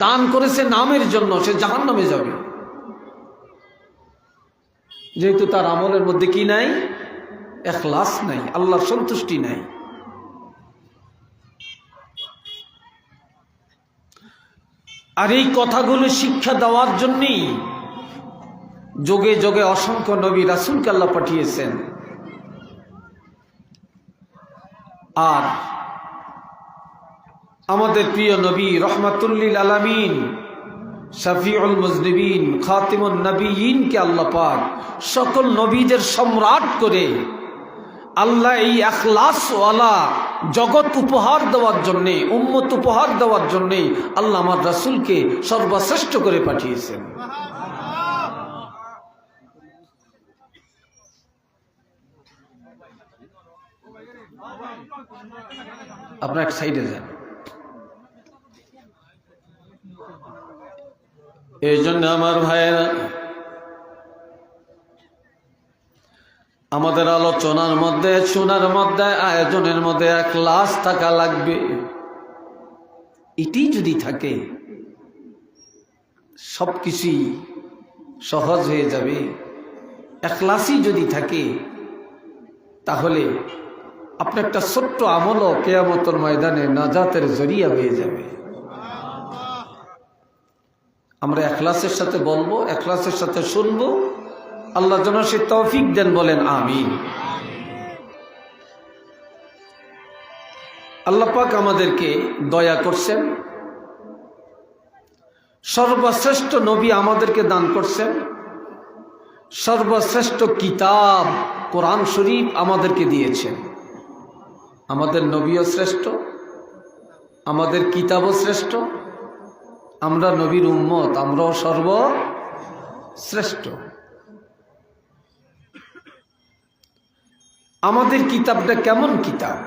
দান করেছে নামের জন্য, সে জাহান নামে যাবে। যেহেতু তার আমলের মধ্যে কি নাই? এখলাস নাই, আল্লাহর সন্তুষ্টি নাই। আর এই কথাগুলো শিক্ষা দেওয়ার জন্যই যোগে যোগে অসংখ্য নবী রাসুলকে আল্লাহ পাঠিয়েছেন। আর আমাদের প্রিয় নবী রহমাতুল্লিল আলামিন, শফিউল মুজনিবিন খাতিমুল নবীনকে আল্লাহ পাক সকল নবীদের সম্রাট করে আল্লাহ এই আখলাসওয়ালা জগৎ উপহার দেওয়ার জন্যে, উম্মত উপহার দেওয়ার জন্যে আল্লাহ আমার রাসুলকে সর্বশ্রেষ্ঠ করে পাঠিয়েছেন। আপনার এক সাইডে যান। এই জন্য আমার ভাইয়েরা, আমাদের আলোচনার মধ্যে, শোনার মধ্যে, আয়োজনের মধ্যে এক লাশ থাকা লাগবে। এটি যদি থাকে সব কিছুই সহজ হয়ে যাবে। একলাসই যদি থাকে, তাহলে আপনার একটা ছোট্ট আমলও কেয়ামতর ময়দানে নাজাতের জরিয়া হয়ে যাবে। আমরা এখলাসের সাথে বলব, এখলাসের সাথে শুনব। আল্লাহ যেন সে তৌফিক দেন বলেন, আমিন। আল্লাহ পাক আমাদেরকে দয়া করছেন। সর্বশ্রেষ্ঠ নবী আমাদেরকে দান করছেন। সর্বশ্রেষ্ঠ কিতাব কোরআন শরীফ আমাদেরকে দিয়েছেন। আমাদের নবীও শ্রেষ্ঠ, আমাদের কিতাবও শ্রেষ্ঠ। আমরা নবীর উম্মত, আমরাও সর্ব শ্রেষ্ঠ আমাদের কিতাবটা কেমন কিতাব?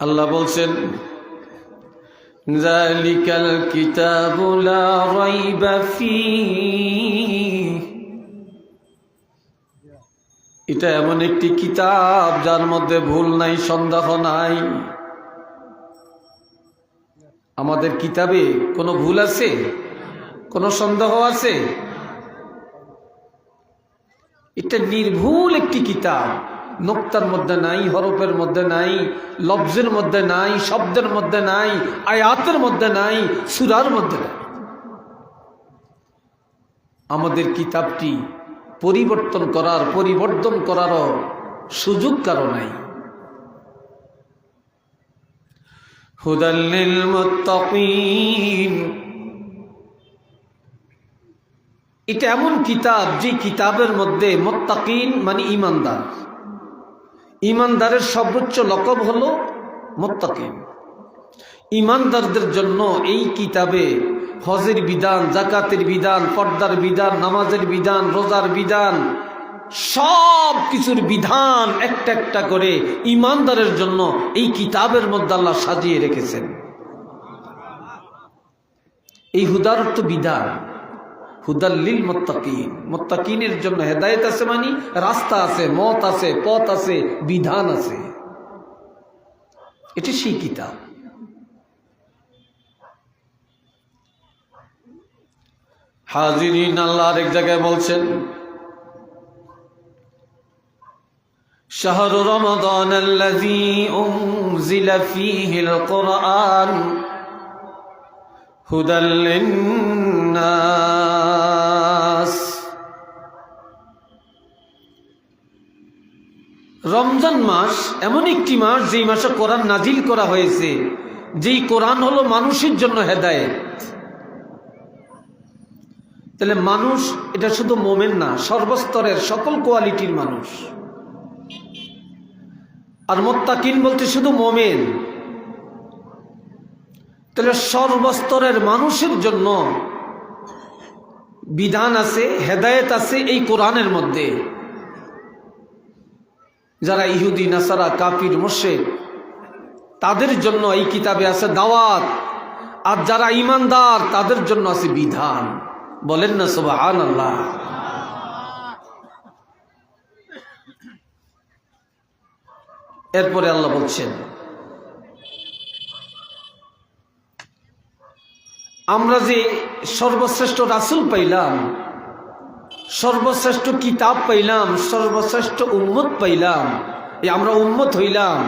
আল্লাহ বলছেন জালিকাল কিতাবুলা এটা এমন একটি কিতাব যার মধ্যে ভুল নাই, সন্দেহ নাই। আমাদের কিতাবে কোনো ভুল আছে? কোনো সন্দেহ আছে? এটা নির্ভুল একটি কিতাব। নোক্তার মধ্যে নাই, হরফের মধ্যে নাই, লফজের মধ্যে নাই, শব্দের মধ্যে নাই, আয়াতের মধ্যে নাই, সুরার মধ্যে নাই। আমাদের কিতাবটি পরিবর্তন করার, পরিবর্তন করারও সুযোগ কারও নাই। এটা এমন কিতাব যে কিতাবের মধ্যে মোত্তাকিন মানে ইমানদার। ইমানদারের সর্বোচ্চ লকব হল মোত্তাকিন। ইমানদারদের জন্য এই কিতাবে হজের বিধান, জাকাতের বিধান, পর্দার বিধান, নামাজের বিধান, রোজার বিধান সব কিছুর বিধান একটা একটা করে ইমানদারের জন্য এই কিতাবের মধ্যে আল্লাহ সাজিয়ে রেখেছেন। এই হুদার অর্থ বিধান। হুদাল্লিল মোত্তাকিন। মোত্তাকিনের জন্য হেদায়েত আছে মানে রাস্তা আছে, মত আছে, পথ আছে, বিধান আছে। এটি সেই কিতাব। হাজিরিন আল্লাহ আরেক জায়গায় বলছেন شهر رمضان الذي أنزل فيه القرآن هدى للناس রমজান মাস এমন একটি মাস যেই মাসে কোরআন নাজিল করা হয়েছে যেই কোরআন হলো মানুষের জন্য হেদায়েত তাহলে মানুষ এটা শুধু মোমেন না সর্বস্তরের সকল কোয়ালিটির মানুষ আর মোত্তাকিন বলতে শুধু মোমেন। তাহলে সর্বস্তরের মানুষের জন্য বিধান আছে, হেদায়েত আছে এই কোরআনের মধ্যে। যারা ইহুদি, নাসারা কাপির মোশেক তাদের জন্য এই কিতাবে আছে দাওয়াত। আর যারা ইমানদার তাদের জন্য আছে বিধান। বলেন না সুবাহান আল্লাহ এরপরে আল্লাহ বলছেন, আমরা যে সর্বশ্রেষ্ঠ রাসুল পাইলাম, সর্বশ্রেষ্ঠ কিতাব পাইলাম, সর্বশ্রেষ্ঠ উম্মত পাইলাম, এই আমরা উম্মত হইলাম।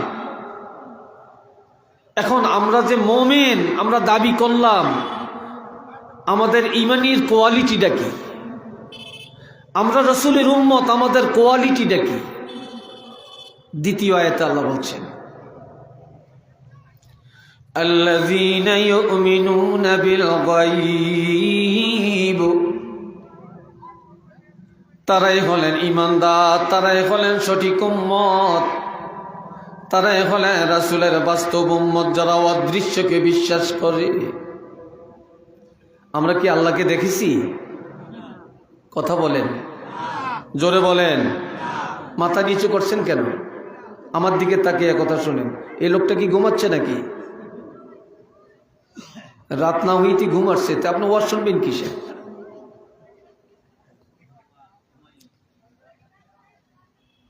এখন আমরা যে মোমেন, আমরা দাবি করলাম, আমাদের ইমানির কোয়ালিটিটা কি? আমরা রসুলের উম্মত, আমাদের কোয়ালিটিটা কি? দ্বিতীয় আয়তে আল্লাহ বলছেন الذين يؤمنون بالغيب তারাই হলেন ইমানদার তারাই হলেন সঠিক উম্মত তারাই হলেন রাসুলের বাস্তব উম্মত যারা অদৃশ্যকে বিশ্বাস করে আমরা কি আল্লাহকে দেখেছি কথা বলেন জোরে বলেন মাথা নিচু করছেন কেন আমার দিকে তাকিয়ে কথা শুনেন। এই লোকটা কি ঘুমাচ্ছে নাকি? রাত না হইতে ঘুম আসছে, তা আপনি ওয়াজ শুনবেন কিসে?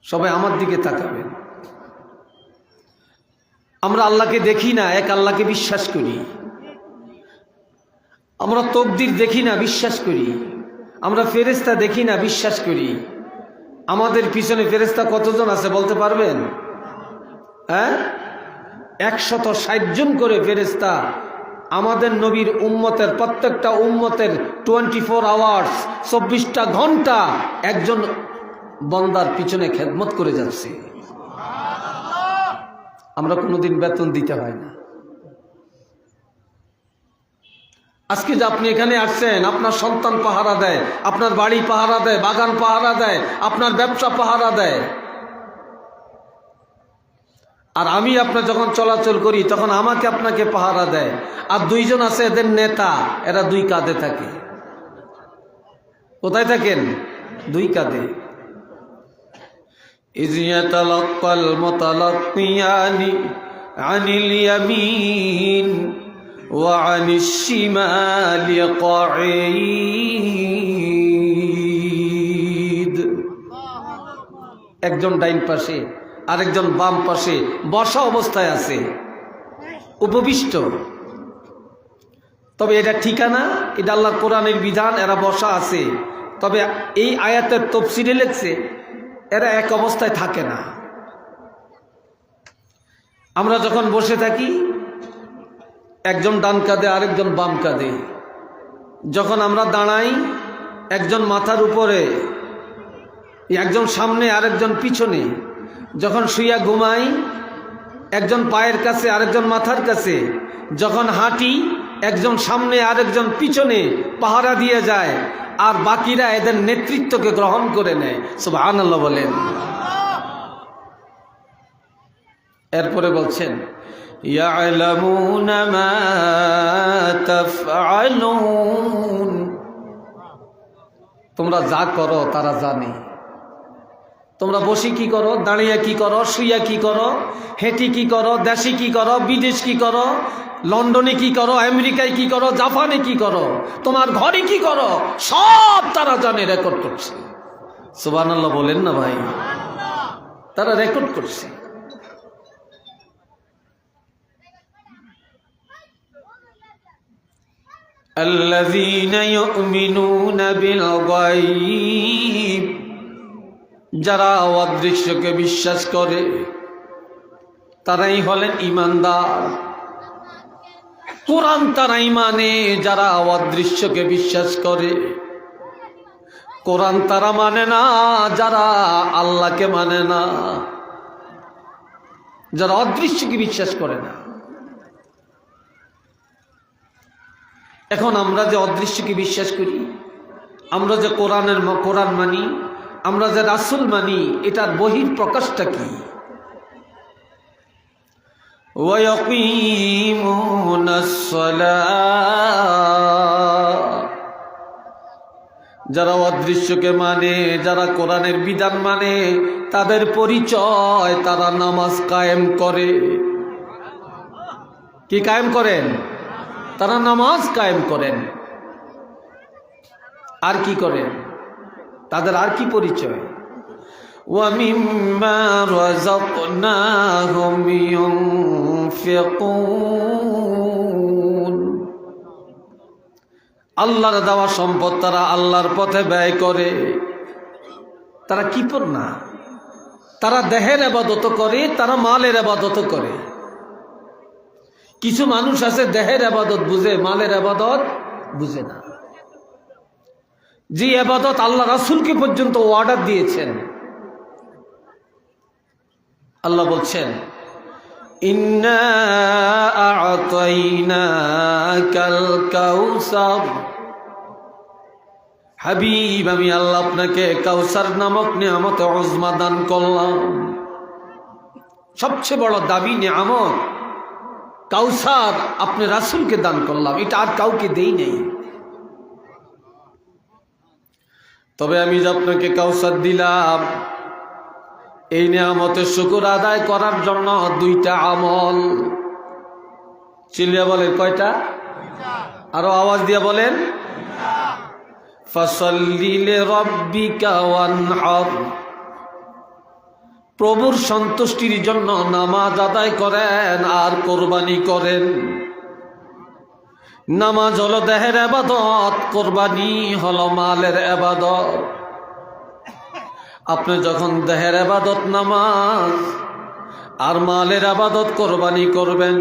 সবাই আমার দিকে তাকাবেন আমরা আল্লাহকে দেখি না, এক আল্লাহকে বিশ্বাস করি। আমরা তকদির দেখি না, বিশ্বাস করি। আমরা ফেরেস্তা দেখি না, বিশ্বাস করি। আমাদের পিছনে ফেরেস্তা কতজন আছে বলতে পারবেন? হ্যাঁ? একশত জন করে ফেরেস্তা আমাদের নবীর উম্মতের প্রত্যেকটা উম্মতের টোয়েন্টি ফোর আওয়ার্স চব্বিশটা ঘণ্টা একজন বন্দার পিছনে খেদমত করে যাচ্ছে। আমরা কোনোদিন বেতন দিতে হয় না। আজকে যে আপনি এখানে আসছেন, আপনার সন্তান পাহারা দেয়, আপনার বাড়ি পাহারা দেয়, বাগান পাহারা দেয়, আপনার ব্যবসা পাহারা দেয়। আর আমি আপনার যখন চলাচল করি, তখন আমাকে আপনাকে পাহারা দেয়। আর দুইজন আছে, এদের নেতা, এরা দুই কাঁধে থাকে। কোথায় থাকেন? দুই কাঁধে। ওয়া একজন ডাইন পাশে। আরেকজন বাম পাশে বসা অবস্থায় আছে। উপবিষ্ট। তবে এটা ঠিকানা, এটা আল্লাহর কোরআনের বিধান, এরা বসা আছে। তবে এই আয়াতের তফসিলে লেখছে, এরা এক অবস্থায় থাকে না। আমরা যখন বসে থাকি, একজন ডান কাঁধে, আরেকজন বাম কাঁধে। যখন আমরা দাঁড়াই, একজন মাথার উপরে, একজন সামনে, আরেকজন পিছনে যখন শুইয়া ঘুমাই, একজন পায়ের কাছে, আরেকজন মাথার কাছে, যখন হাঁটি, একজন সামনে, আরেকজন পিছনে পাহারা দিয়ে যায়, আর বাকিরা এদের নেতৃত্বকে গ্রহণ করে নেয়। সব আনাল্লাহ বলেন। এরপরে বলছেন তোমরা যা করো, তারা জানে। তোমরা বসে কি করো দাঁড়িয়ে কি করো শুইয়া কি করো হেঁটি কি করো দেশে কি করো বিদেশ কি করো লন্ডনে কি করো আমেরিকায় কি করো জাপানে কি করো তোমার ঘরে কি করো সব তারা জানে রেকর্ড করছে সুবান বলেন না ভাই তারা রেকর্ড করছে الذين يؤمنون بالغيب যারা অদৃশ্যকে বিশ্বাস করে, তারাই হলেন ইমানদার। কোরআন তারাই মানে যারা অদৃশ্যকে বিশ্বাস করে। কোরআন তারা মানে না যারা আল্লাহকে মানে না। যারা অদৃশ্যকে বিশ্বাস করে না। এখন আমরা যে অদৃশ্যকে বিশ্বাস করি, আমরা যে কোরআনের কোরআন মানি আমরা যে রাসুল মানি, এটার বহির প্রকাশটা কি যারা অদৃশ্যকে মানে যারা কোরআনের বিধান মানে তাদের পরিচয় তারা নামাজ কায়েম করে। কি কায়েম করেন? তারা নামাজ কায়েম করেন। আর কি করেন? তাদের আর কি পরিচয়? আল্লাহর দেওয়া সম্পদ তারা আল্লাহর পথে ব্যয় করে। তারা কি পর না তারা দেহের আবাদত করে, তারা মালের আবাদত করে। কিছু মানুষ আছে দেহের আবাদত বুঝে, মালের আবাদত বুঝে না। যে আবাদত আল্লাহ রাসুলকে পর্যন্ত অর্ডার দিয়েছেন। আল্লাহ বলছেন হাবিব, আমি আল্লাহ আপনাকে কাউসার নামক নিয়ামত অজমা দান করলাম। সবচেয়ে বড় দাবি নিয়ামত, কাউসার আপনি রাসুলকে দান করলাম। এটা আর কাউকে দেই নেই। তবে আমি যে আপনাকে কাউসার দিলাম, এই নিয়ামতের শুকুর আদায় করার জন্য দুইটা আমল। চিল্লিয়া বলেন কয়টা? আরও আওয়াজ দিয়ে বলেন। প্রভুর সন্তুষ্টির জন্য নামাজ আদায় করেন আর কোরবানি করেন। নামাজ হলো দেহের আবাদত, কোরবানি হলো মালের আবাদত। আপনি যখন দেহের আবাদত নামাজ আর মালের আবাদত কোরবানি করবেন,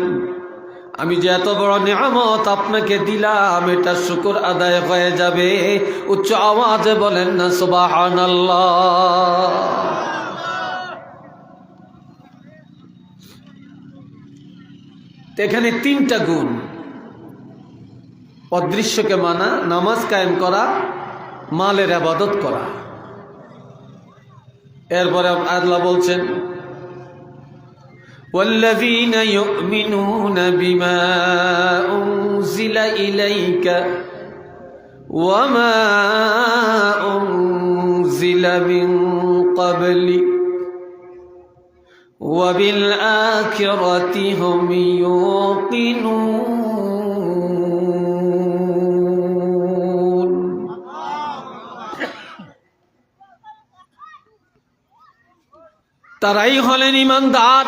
আমি যে এত বড় নিয়ামত আপনাকে দিলাম, এটা শুকুর আদায় হয়ে যাবে। উচ্চ আওয়াজে বলেন না সুবাহান এখানে তিনটা গুণ। অদৃশ্যকে মানা নামাজ কায়েম করা মালের আবাদত করা এরপরে আল্লাহ বলছেন والذين يؤمنون بما أنزل إليك وما أنزل من قبلك وبالآخرة هم يوقنون তারাই হলেন ইমানদার।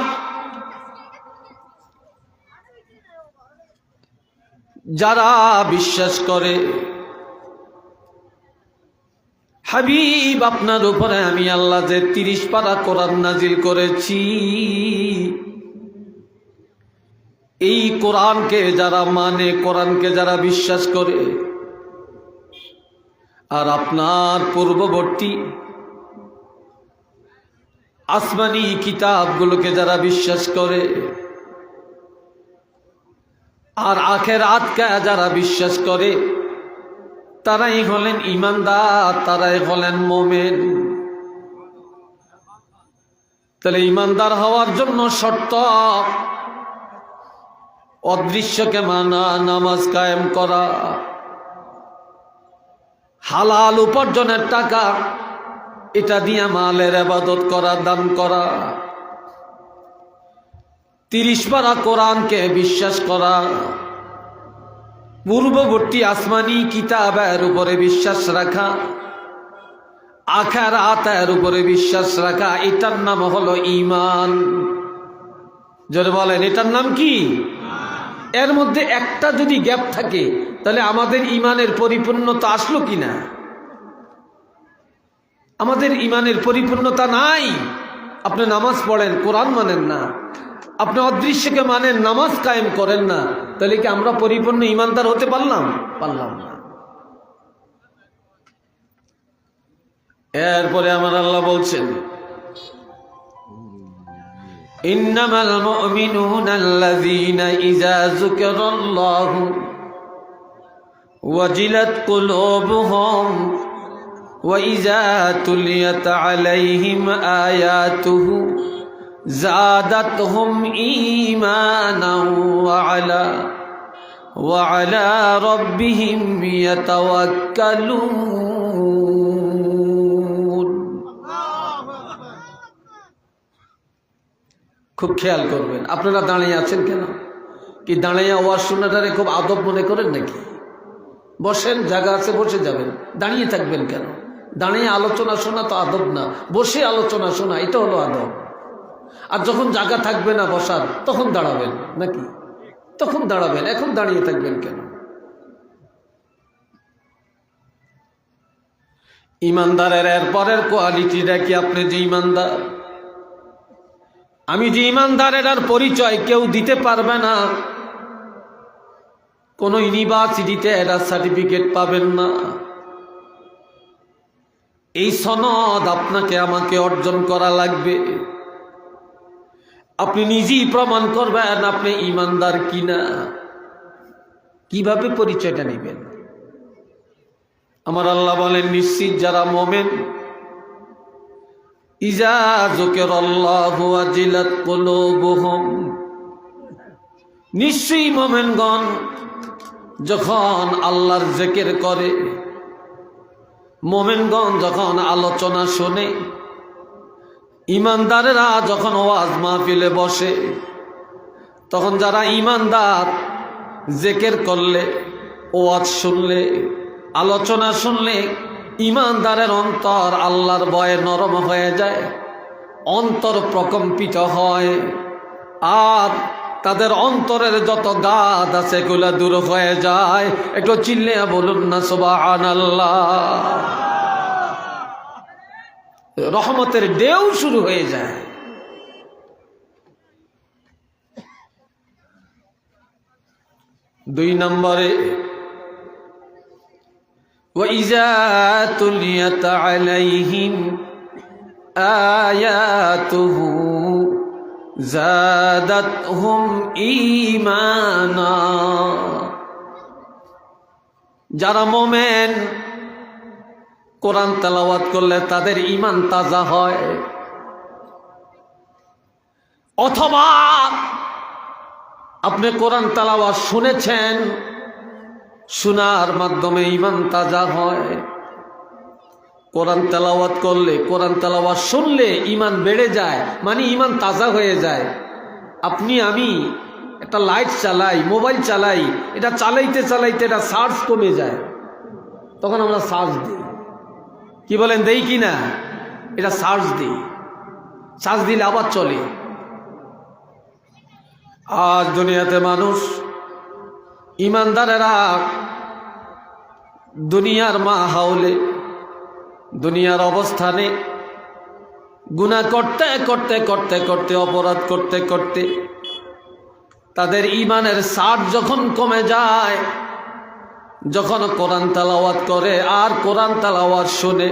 যারা বিশ্বাস করে, হাবিব, আপনার উপরে আমি আল্লাহ যে তিরিশ পারা কোরআন নাজিল করেছি, এই কোরআনকে যারা মানে কোরআনকে যারা বিশ্বাস করে, আর আপনার পূর্ববর্তী আসমানি কিতাবগুলোকে যারা বিশ্বাস করে, আর আখের আতকা যারা বিশ্বাস করে, তারাই হলেন ইমানদার, তারাই হলেন মোমেন। তাহলে ইমানদার হওয়ার জন্য শর্ত, অদৃশ্যকে মানা, নামাজ কায়েম করা, হালাল উপার্জনের টাকা এটা দিয়ে মালের আবাদত করা, দান করা। তিরিশ পারা কোরআনকে বিশ্বাস করা। পূর্ববর্তী আসমানি কিতাবের উপরে বিশ্বাস রাখা। আখার আতার উপরে বিশ্বাস রাখা, এটার নাম হলো ইমান যদি বলেন, এটার নাম কি? এর মধ্যে একটা যদি গ্যাপ থাকে, তাহলে আমাদের ইমানের পরিপূর্ণতা আসলো কিনা? আমাদের ইমানের পরিপূর্ণতা নাই আপনি নামাজ পড়েন কোরআন মানেন না আপনি অদৃশ্যকে মানেন নামাজ কায়েম করেন না তাহলে কি আমরা পরিপূর্ণ ইমানদার হতে পারলাম পারলাম না এরপরে আমার আল্লাহ বলছেন إنما المؤمنون الذين إذا ذكر الله وجلت قلوبهم وإذا تليت عليهم آياته زادتهم إيمانا وعلى وعلى ربهم يتوكلون খুব খেয়াল করবেন আপনারা দাঁড়িয়ে আছেন কেন কি দাঁড়িয়ে ওয়াজ শোনাটারে খুব আদব মনে করেন নাকি বসেন জায়গা আছে বসে যাবেন দাঁড়িয়ে থাকবেন কেন দাঁড়িয়ে আলোচনা শোনা তো আদব না, বসে আলোচনা শোনা, এটা হলো আদব। আর যখন জায়গা থাকবে না বসার, তখন দাঁড়াবেন, নাকি? তখন দাঁড়াবেন, এখন দাঁড়িয়ে থাকবেন কেন? ইমানদারের এর পরের কোয়ালিটিটা কি আপনি যে ইমানদার। আমি যে ইমানদারের আর পরিচয় কেউ দিতে পারবে না। কোন ইউনিভার্সিটিতে এরা সার্টিফিকেট পাবেন না। এই সনদ আপনাকে আমাকে অর্জন করা লাগবে। আপনি নিজেই প্রমাণ করবেন আপনি ইমানদার কিনা। কীভাবে পরিচয়টা নেবেন? আমার আল্লাহ বলেন, নিশ্চিত যারা মোমেন, ইজা জোকের আল্লাহ নিশ্চয়ই মোমেনগণ যখন আল্লাহর জেকের করে মোমেনগণ যখন আলোচনা শোনে, ইমানদারেরা যখন ওয়াজ মাহফিলে বসে, তখন যারা ইমানদার জেকের করলে, ওয়াজ শুনলে, আলোচনা শুনলে, ইমানদারের অন্তর আল্লাহর ভয়ে নরম হয়ে যায়, অন্তর প্রকম্পিত হয়। আর তাদের অন্তরের যত গাদ আছে এগুলা দূর হয়ে যায় একটু চিল্লে বলুন না সোবাহান আল্লাহ রহমতের ডেউ শুরু হয়ে যায় দুই নম্বরে وإذا تليت عليهم آياته জাদাতহুম ইমান যারা মোমেন কোরআন তেলাওয়াত করলে তাদের ইমান তাজা হয়। অথবা আপনি কোরআন তালাওয়াত শুনেছেন, শোনার মাধ্যমে ইমান তাজা হয়। কোরআন তেলাওয়াত করলে, কোরআন তেলাওয়াত শুনলে ইমান বেড়ে যায় মানে ইমান তাজা হয়ে যায়। আপনি, আমি একটা লাইট চালাই, মোবাইল চালাই, এটা চালাইতে চালাইতে এটা চার্জ কমে যায়। তখন আমরা চার্জ দিই। কি বলেন, দেই কি না? এটা চার্জ দিই। চার্জ দিলে আবার চলে। আজ দুনিয়াতে মানুষ ইমানদারেরা দুনিয়ার মা হাওলে দুনিয়ার অবস্থানে গুণা করতে করতে করতে করতে, অপরাধ করতে করতে তাদের ইমানের সার যখন কমে যায়, যখন কোরআন তালাওয়াত করে আর কোরআন তালাওয়াত শুনে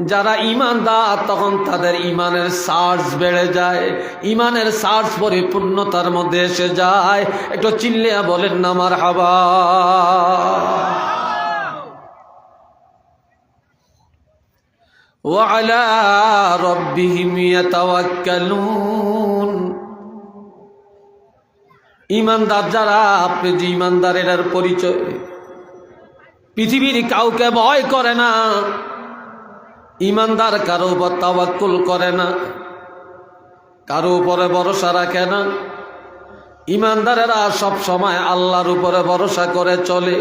যারা ইমানদার তখন তাদের ইমানের সার্চ বেড়ে যায় ইমানের সার্চ পরিপূর্ণতার মধ্যে এসে যায়। একটু চিল্লিয়া বলেন না আমার হাবা وعلى ربهم يتوكلون ইমানদার যারা আপনি যে ইমানদার এটার পরিচয় পৃথিবীর কাউকে ভয় করে না ইমানদার কারো উপর তাওয়াক্কুল করে না কারো উপরে ভরসা রাখে না ইমানদারেরা সব সময় আল্লাহর উপরে ভরসা করে চলে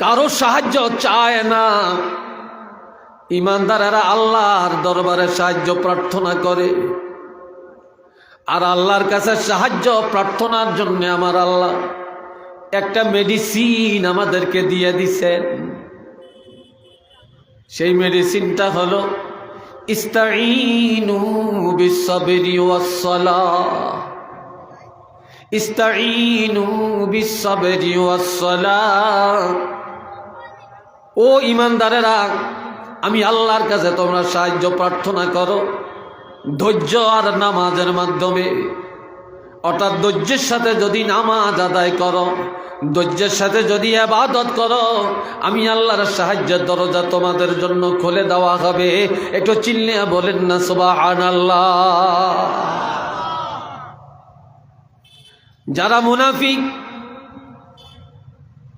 কারো সাহায্য চায় না ইমানদারেরা আল্লাহর দরবারে সাহায্য প্রার্থনা করে। আর আল্লাহর কাছে সাহায্য প্রার্থনার জন্য আমার আল্লাহ একটা মেডিসিন আমাদেরকে দিয়ে দিছেন। সেই মেডিসিনটা হলো ইস্তাইনু বিসসাবরি ওয়াসসালাহ। ইস্তাইনু বিসসাবরি ওয়াসসালাহ। ও ইমানদারেরা আমি আল্লাহর কাছে তোমরা সাহায্য প্রার্থনা করো। ধৈর্য আর নামাজের মাধ্যমে। অর্থাৎ ধৈর্যের সাথে যদি নামাজ আদায় করো, ধৈর্যের সাথে যদি আবাদত করো, আমি আল্লাহর সাহায্যের দরজা তোমাদের জন্য খুলে দেওয়া হবে। একটু চিল্লে বলেন না সুবাহান আল্লাহ যারা মুনাফিক,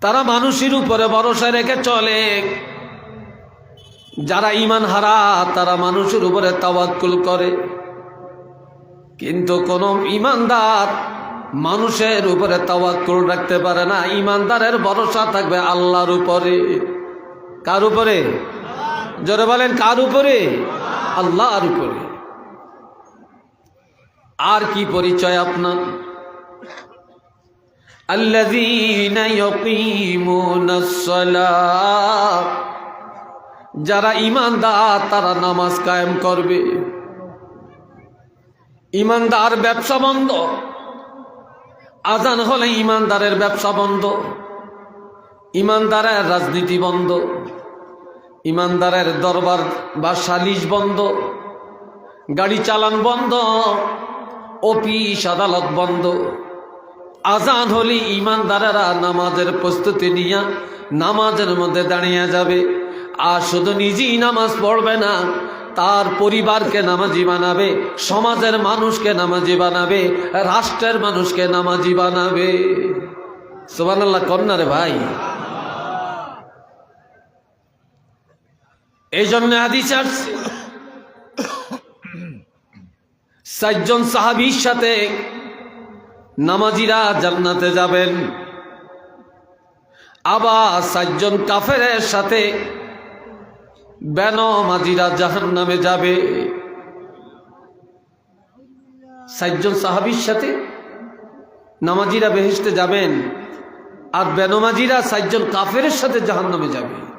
তারা মানুষের উপরে ভরসা রেখে চলে। যারা ইমান হারা তারা মানুষের উপরে তাওয়াক্কুল করে কিন্তু কোন ইমানদার মানুষের উপরে তাওয়াক্কুল রাখতে পারে না ইমানদারের ভরসা থাকবে আল্লাহর উপরে কার উপরে জোরে বলেন কার উপরে আল্লাহর উপরে আর কি পরিচয় আপনার الذين يقيمون الصلاه যারা ইমানদার, তারা নামাজ কায়েম করবে। ইমানদার ব্যবসা বন্ধ। আজান হলে ইমানদারের ব্যবসা বন্ধ। ইমানদারের রাজনীতি বন্ধ। ইমানদারের দরবার বা সালিশ বন্ধ। গাড়ি চালান বন্ধ। অফিস, আদালত বন্ধ। আজান হলে ইমানদারেরা নামাজের প্রস্তুতি নিয়ে নামাজের মধ্যে দাঁড়িয়ে যাবে। আর শুধু নিজেই নামাজ পড়বে না, তার পরিবারকে নামাজি বানাবে, সমাজের মানুষকে নামাজি বানাবে, রাষ্ট্রের মানুষকে নামাজি বানাবে। সুবানাল্লাহ কন্যা রে ভাই। এই জন্য আদিস আসছে চারজন সাহাবির সাথে নামাজিরা জান্নাতে যাবেন। আবার চারজন কাফেরের সাথে বেনমাজিরা জাহান নামে যাবে। সাইজন সাহাবির সাথে নামাজিরা বেহেস্তে যাবেন। আর বেনমাজিরা সাইজন কাফের সাথে জাহান নামে যাবে।